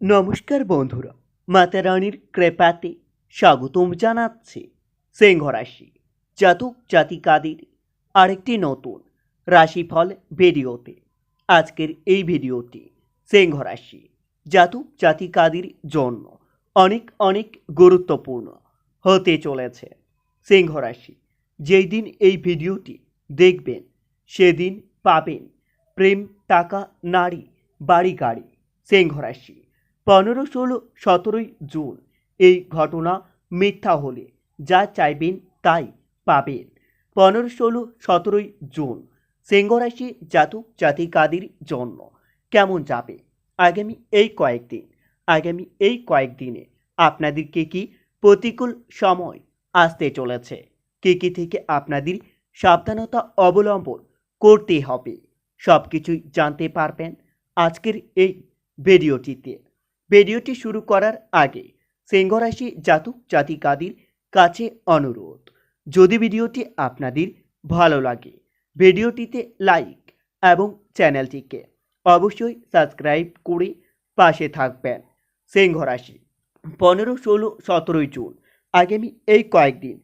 নমস্কার বন্ধুরা, মাতা রানীর কৃপাতে স্বাগতম জানাচ্ছে সিংহ রাশি জাতক জাতিকাদের আরেকটি নতুন রাশিফল ভিডিওতে। আজকের এই ভিডিওটি সিংহ রাশি জাতক জাতিকাদের জন্য অনেক অনেক গুরুত্বপূর্ণ হতে চলেছে। সিংহ রাশি যেই দিন এই ভিডিওটি দেখবেন, সেদিন পাবেন প্রেম, টাকা, নারী, বাড়ি, গাড়ি। সিংহ রাশি পনেরো ষোলো সতেরোই জুন এই ঘটনা মিথ্যা হলে যা চাইবেন তাই পাবেন। পনেরো ষোলো সতেরোই জুন সিংহরাশি জাতক জাতিকাদের জন্য কেমন যাবে? আগামী এই কয়েকদিন, আগামী এই কয়েকদিনে আপনাদেরকে কি প্রতিকূল সময় আসতে চলেছে? কে কী থেকে আপনাদের সাবধানতা অবলম্বন করতে হবে? সব কিছুই জানতে পারবেন আজকের এই ভিডিওটিতে। ভিডিওটি শুরু করার আগে সিংহরাশি জাতক জাতিকাদের কাছে অনুরোধ, যদি ভিডিওটি আপনাদের ভালো লাগে, ভিডিওটিতে লাইক এবং চ্যানেলটিকে অবশ্যই সাবস্ক্রাইব করে পাশে থাকবেন। সিংহরাশি, পনেরো, ষোলো, সতেরোই জুন আগামী এই কয়েকদিন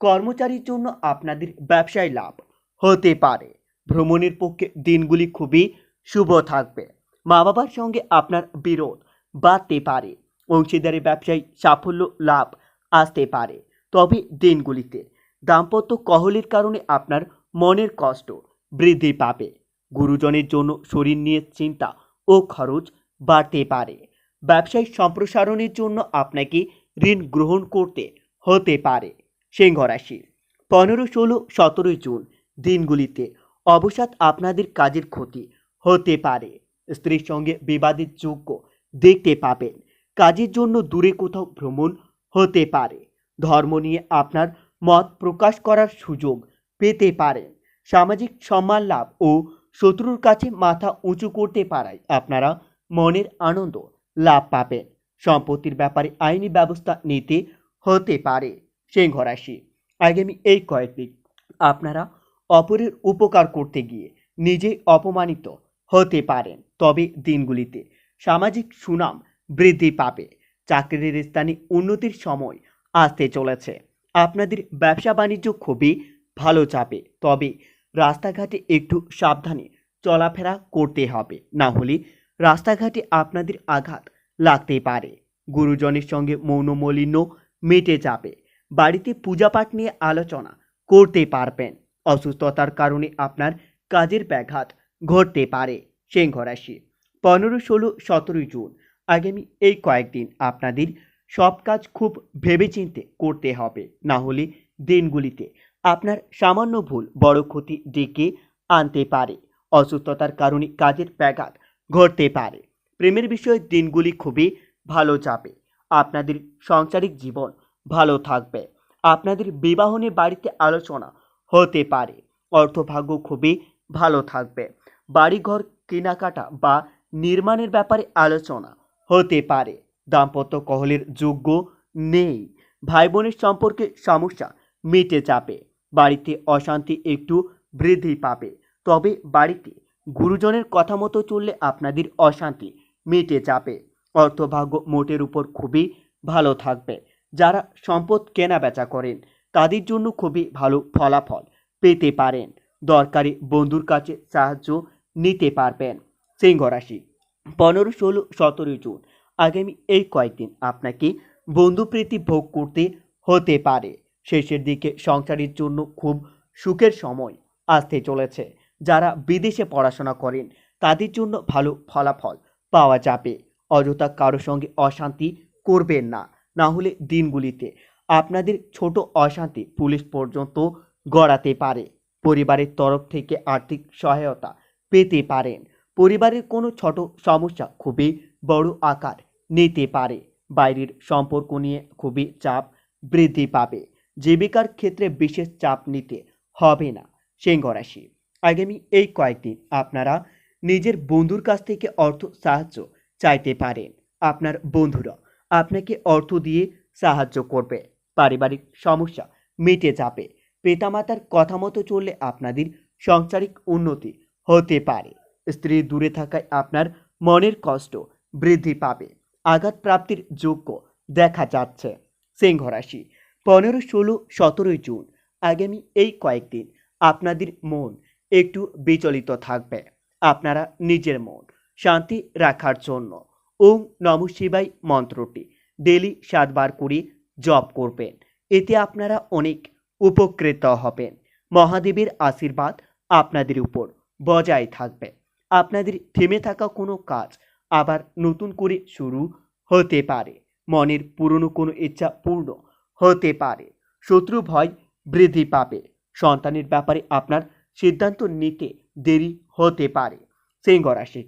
কর্মচারীর জন্য আপনাদের ব্যবসায় লাভ হতে পারে। ভ্রমণের পক্ষে দিনগুলি খুবই শুভ থাকবে। মা বাবার সঙ্গে আপনার বিরোধ বাড়তে পারে। অংশীদারি ব্যবসায় সাফল্য লাভ আসতে পারে। তবে দিনগুলিতে দাম্পত্য কহলের কারণে আপনার মনের কষ্ট বৃদ্ধি পাবে। গুরুজনের জন্য শরীর নিয়ে চিন্তা ও খরচ বাড়তে পারে। ব্যবসায়িক সম্প্রসারণের জন্য আপনাকে ঋণ গ্রহণ করতে হতে পারে। সিংহ রাশি, পনেরো, ষোলো, সতেরোই জুন দিনগুলিতে অবসাদ আপনাদের কাজের ক্ষতি হতে পারে। স্ত্রীর সঙ্গে বিবাদের যোগ্য দেখতে পাবেন। কাজের জন্য দূরে কোথাও ভ্রমণ হতে পারে। ধর্ম নিয়ে আপনার মত প্রকাশ করার সুযোগ পেতে পারেন। সামাজিক সম্মান লাভ ও শত্রুর কাছে মাথা উঁচু করতে পারায় আপনারা মনের আনন্দ লাভ পাবেন। সম্পত্তির ব্যাপারে আইনি ব্যবস্থা নিতে হতে পারে। সিংহ রাশি, আগামী এই কয়েকদিন আপনারা অপরের উপকার করতে গিয়ে নিজে অপমানিত হতে পারেন। তবে দিনগুলিতে সামাজিক সুনাম বৃদ্ধি পাবে। চাকরির স্থানে উন্নতির সময় আসতে চলেছে। আপনাদের ব্যবসা বাণিজ্য খুবই ভালো যাবে তবে রাস্তাঘাটে একটু সাবধানে চলাফেরা করতে হবে। না হলে রাস্তাঘাটে আপনাদের আঘাত লাগতে পারে। গুরুজনের সঙ্গে মৌনমলিন্য মেটে যাবে। বাড়িতে পূজাপাঠ নিয়ে আলোচনা করতে পারবেন। অসুস্থতার কারণে আপনার কাজের ব্যাঘাত ঘটতে পারে। সিংহ রাশি। পনেরো ষোলো, সতেরোই জুন। আগামী এই কয়েকদিন আপনাদের সব কাজ খুব ভেবেচিন্তে করতে হবে। না হলে দিনগুলিতে আপনার সামান্য ভুল বড় ক্ষতি ডেকে আনতে পারে। অসুস্থতার কারণে কাজের ব্যাঘাত ঘটতে পারে। প্রেমের বিষয়ে দিনগুলি খুবই ভালো যাবে। আপনাদের সাংসারিক জীবন ভালো থাকবে। আপনাদের বিবাহ নিয়ে বাড়িতে আলোচনা হতে পারে। অর্থভাগ্য খুবই ভালো থাকবে। বাড়িঘর, কেনাকাটা বা নির্মাণের ব্যাপারে আলোচনা হতে পারে। দাম্পত্য কহলের যোগ্য নেই। ভাই বোনের সম্পর্কে সমস্যা মিটে যাবে। বাড়িতে অশান্তি একটু বৃদ্ধি পাবে। তবে বাড়িতে গুরুজনের কথা মতো চললে আপনাদের অশান্তি মিটে যাবে। অর্থভাগ্য মোটের উপর খুবই ভালো থাকবে। যারা সম্পদ কেনা বেচা করেন, তাদের জন্য খুবই ভালো ফলাফল পেতে পারেন। দরকারি বন্ধুর কাছে সাহায্য নিতে পারবেন। সিংহ রাশি। পনেরো, ষোলো, সতেরোই জুন। আগামী এই কয়েকদিন আপনাকে বন্ধুপ্রীতি ভোগ করতে হতে পারে। শেষের দিকে সংসারের জন্য খুব সুখের সময় আসতে চলেছে। যারা বিদেশে পড়াশোনা করেন, তাদের জন্য ভালো ফলাফল পাওয়া যাবে। অযথা কারও সঙ্গে অশান্তি করবেন না। না হলে দিনগুলিতে আপনাদের ছোট অশান্তি পুলিশ পর্যন্ত গড়াতে পারে। পরিবারের তরফ থেকে আর্থিক সহায়তা পেতে পারেন। পরিবারের কোনো ছোট সমস্যা খুবই বড় আকার নিতে পারে। বাইরের সম্পর্ক নিয়ে খুবই চাপ বৃদ্ধি পাবে। জীবিকার ক্ষেত্রে বিশেষ চাপ নিতে হবে না। সিংহ রাশি, আগামী এই কয়েকদিন আপনারা নিজের বন্ধুর কাছ থেকে অর্থ সাহায্য চাইতে পারেন। আপনার বন্ধুরা আপনাকে অর্থ দিয়ে সাহায্য করবে। পারিবারিক সমস্যা মিটে যাবে। পিতামাতার কথা মতো চললে আপনাদের সাংসারিক উন্নতি হতে পারে। স্ত্রী দূরে থাকায় আপনার মনের কষ্ট বৃদ্ধি পাবে। আঘাত প্রাপ্তির যোগ্য দেখা যাচ্ছে। সিংহ রাশি, পনেরো, ষোলো, সতেরোই জুন। আগামী এই কয়েকদিন আপনাদের মন একটু বিচলিত থাকবে। আপনারা নিজের মন শান্তি রাখার জন্য ওম নম শিবাই মন্ত্রটি ডেলি সাতবার করে জপ করবেন। এতে আপনারা অনেক উপকৃত হবেন। মহাদেবের আশীর্বাদ আপনাদের উপর বজায় থাকবে। আপনাদের থেমে থাকা কোনো কাজ আবার নতুন করে শুরু হতে পারে। মনের পুরনো কোনো ইচ্ছা পূর্ণ হতে পারে। শত্রু ভয় বৃদ্ধি পাবে। সন্তানের ব্যাপারে আপনার সিদ্ধান্ত নিতে দেরি হতে পারে। সিংহ রাশি,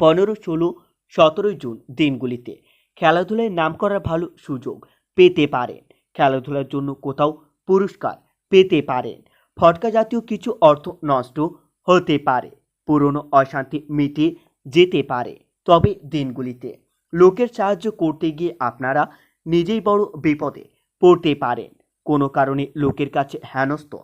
পনেরো, ষোলো, সতেরোই জুন দিনগুলিতে খেলাধুলায় নাম করার ভালো সুযোগ পেতে পারেন। খেলাধুলার জন্য কোথাও পুরস্কার পেতে পারেন। ফটকা জাতীয় কিছু অর্থ নষ্ট হতে পারে। পুরনো অশান্তি মিটে যেতে পারে। তবে দিনগুলিতে লোকের সাহায্য করতে গিয়ে আপনারা নিজেই বড় বিপদে পড়তে পারেন। কোনো কারণে লোকের কাছে হেনস্থ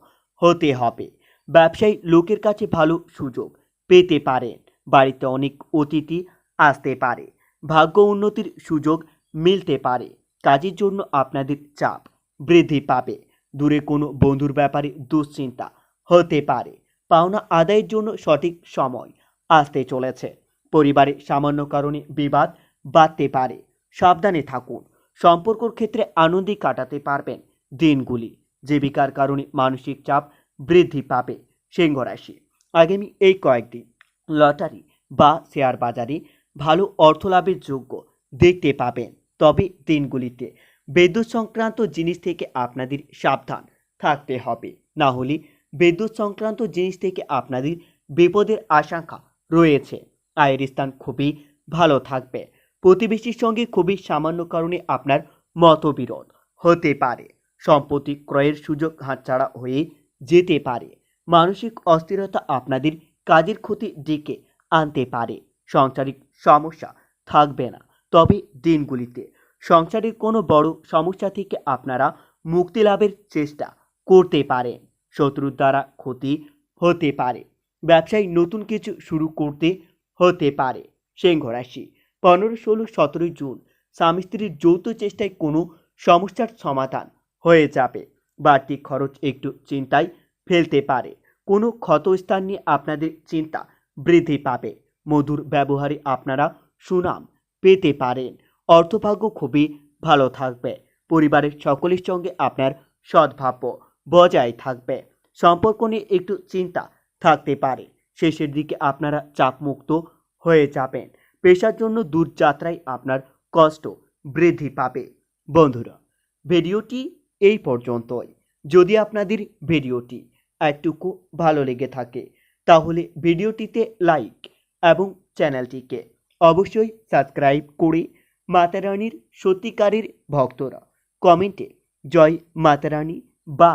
হতে হবে। ব্যবসায়ী লোকের কাছে ভালো সুযোগ পেতে পারেন। বাড়িতে অনেক অতিথি আসতে পারে। ভাগ্য উন্নতির সুযোগ মিলতে পারে। কাজের জন্য আপনাদের চাপ বৃদ্ধি পাবে। দূরে কোনো বন্ধুর ব্যাপারে দুশ্চিন্তা হতে পারে। পাওনা আদায়ের জন্য সঠিক সময় আসতে চলেছে। পরিবারে সামান্য কারণে বিবাদ বাড়তে পারে। সাবধানে থাকুন। সম্পর্কর ক্ষেত্রে আনন্দে কাটাতে পারবেন দিনগুলি। জীবিকার কারণে মানসিক চাপ বৃদ্ধি পাবে সিংহ রাশি আগামী এই কয়েকদিন লটারি বা শেয়ার বাজারে ভালো অর্থ লাভের যোগ্য দেখতে পাবেন। তবে দিনগুলিতে বিদ্যুৎ সংক্রান্ত জিনিস থেকে আপনাদের সাবধান থাকতে হবে। না হলে বিদ্যুৎ সংক্রান্ত জিনিস থেকে আপনাদের বিপদের আশঙ্কা রয়েছে। আয়ের স্থান খুবই ভালো থাকবে। প্রতিবেশীর সঙ্গে খুবই সামান্য কারণে আপনার মতবিরোধ হতে পারে। সম্পত্তি ক্রয়ের সুযোগ হাতছাড়া হয়ে যেতে পারে। মানসিক অস্থিরতা আপনাদের কাজের ক্ষতি ডেকে আনতে পারে। সাংসারিক সমস্যা থাকবে না। তবে দিনগুলিতে সংসারের কোনো বড় সমস্যা থেকে আপনারা মুক্তি লাভের চেষ্টা করতে পারেন। শত্রুর দ্বারা ক্ষতি হতে পারে। ব্যবসায় নতুন কিছু শুরু করতে হতে পারে। সিংহ রাশি, পনেরো, ষোলো, সতেরোই জুন, স্বামী স্ত্রীর যৌথ চেষ্টায় কোনো সমস্যার সমাধান হয়ে যাবে। বাড়তি খরচ একটু চিন্তায় ফেলতে পারে। কোনো ক্ষতস্থান নিয়ে আপনাদের চিন্তা বৃদ্ধি পাবে। মধুর ব্যবহারে আপনারা সুনাম পেতে পারেন। অর্থভাগ্য খুবই ভালো থাকবে। পরিবারের সকলের সঙ্গে আপনার সদ্ভাব্য বজায় থাকবে। সম্পর্ক নিয়ে একটু চিন্তা থাকতে পারে। শেষের দিকে আপনারা চাপমুক্ত হয়ে যাবেন। পেশার জন্য দূরযাত্রায় আপনার কষ্ট বৃদ্ধি পাবে। বন্ধুরা, ভিডিওটি এই পর্যন্তই। যদি আপনাদের ভিডিওটি একটুকু ভালো লেগে থাকে, তাহলে ভিডিওটিতে লাইক এবং চ্যানেলটিকে অবশ্যই সাবস্ক্রাইব করে মাতারানির সত্যিকারের ভক্তরা কমেন্টে জয় মাতারানী বা